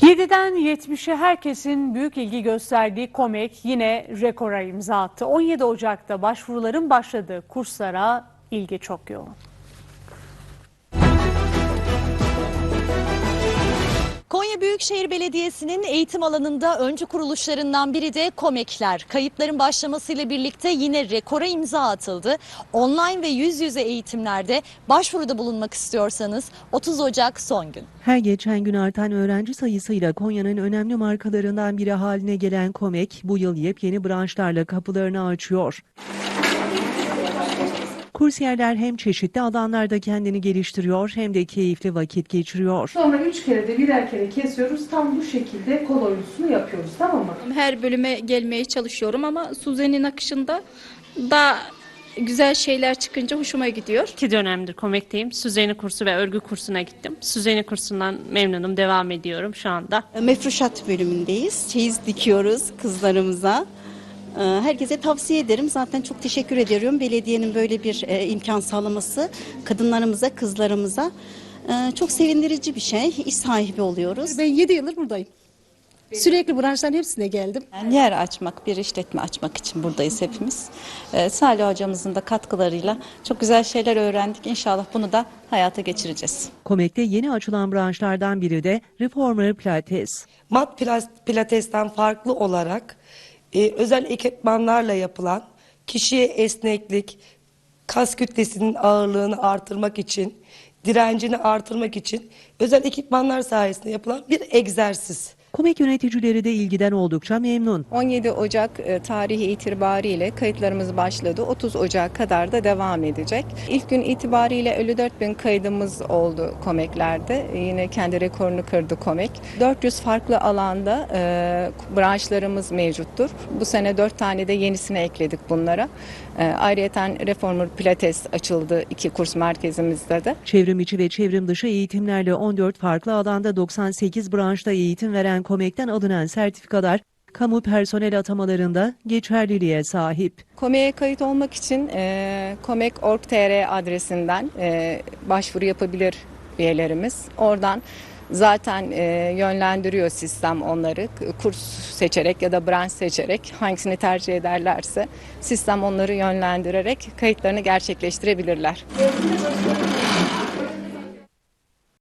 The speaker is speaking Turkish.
7'den 70'e herkesin büyük ilgi gösterdiği COMEK yine rekora imza attı. 17 Ocak'ta başvuruların başladığı kurslara ilgi çok yoğun. Konya Büyükşehir Belediyesi'nin eğitim alanında öncü kuruluşlarından biri de KOMEK'ler. Kayıtların başlamasıyla birlikte yine rekora imza atıldı. Online ve yüz yüze eğitimlerde başvuruda bulunmak istiyorsanız 30 Ocak son gün. Her geçen gün artan öğrenci sayısıyla Konya'nın önemli markalarından biri haline gelen Komek bu yıl yepyeni branşlarla kapılarını açıyor. Kursiyerler hem çeşitli alanlarda kendini geliştiriyor hem de keyifli vakit geçiriyor. Sonra üç kere de birer kere kesiyoruz. Tam bu şekilde kol oyuntusunu yapıyoruz tamam mı? Her bölüme gelmeye çalışıyorum ama Suze'nin akışında daha güzel şeyler çıkınca hoşuma gidiyor. İki dönemdir komekteyim. Süzeni kursu ve örgü kursuna gittim. Süzeni kursundan memnunum, devam ediyorum şu anda. Mefruşat bölümündeyiz. Çeyiz dikiyoruz kızlarımıza. Ee, Herkese tavsiye ederim. Zaten çok teşekkür ediyorum belediyenin böyle bir e, imkan sağlaması kadınlarımıza, kızlarımıza. Ee, Çok sevindirici bir şey. İş sahibi oluyoruz. Ben 7 yıldır buradayım. Sürekli branşların hepsine geldim. Yani yer açmak, bir işletme açmak için buradayız hepimiz. Ee, Salih hocamızın da katkılarıyla çok güzel şeyler öğrendik. İnşallah bunu da hayata geçireceğiz. Komek'te yeni açılan branşlardan biri de Reformer Pilates. mat plas- pilatesten farklı olarak e, özel ekipmanlarla yapılan kişiye esneklik, kas kütlesinin ağırlığını artırmak için, direncini artırmak için özel ekipmanlar sayesinde yapılan bir egzersiz. Komek yöneticileri de ilgiden oldukça memnun. 17 Ocak e, tarihi itibariyle kayıtlarımız başladı. 30 Ocak kadar da devam edecek. İlk gün itibariyle 54 bin kaydımız oldu komeklerde. Yine kendi rekorunu kırdı komek. 400 farklı alanda e, branşlarımız mevcuttur. Bu sene 4 tane de yenisini ekledik bunlara. E, ayrıyeten Reformer Pilates açıldı iki kurs merkezimizde de. Çevrim içi ve çevrim dışı eğitimlerle 14 farklı alanda 98 branşta eğitim veren Komek'ten alınan sertifikalar kamu personel atamalarında geçerliliğe sahip. Komek'e kayıt olmak için e, komek.org.tr adresinden e, başvuru yapabilir üyelerimiz. Oradan zaten e, yönlendiriyor sistem onları. Kurs seçerek ya da branş seçerek hangisini tercih ederlerse sistem onları yönlendirerek kayıtlarını gerçekleştirebilirler.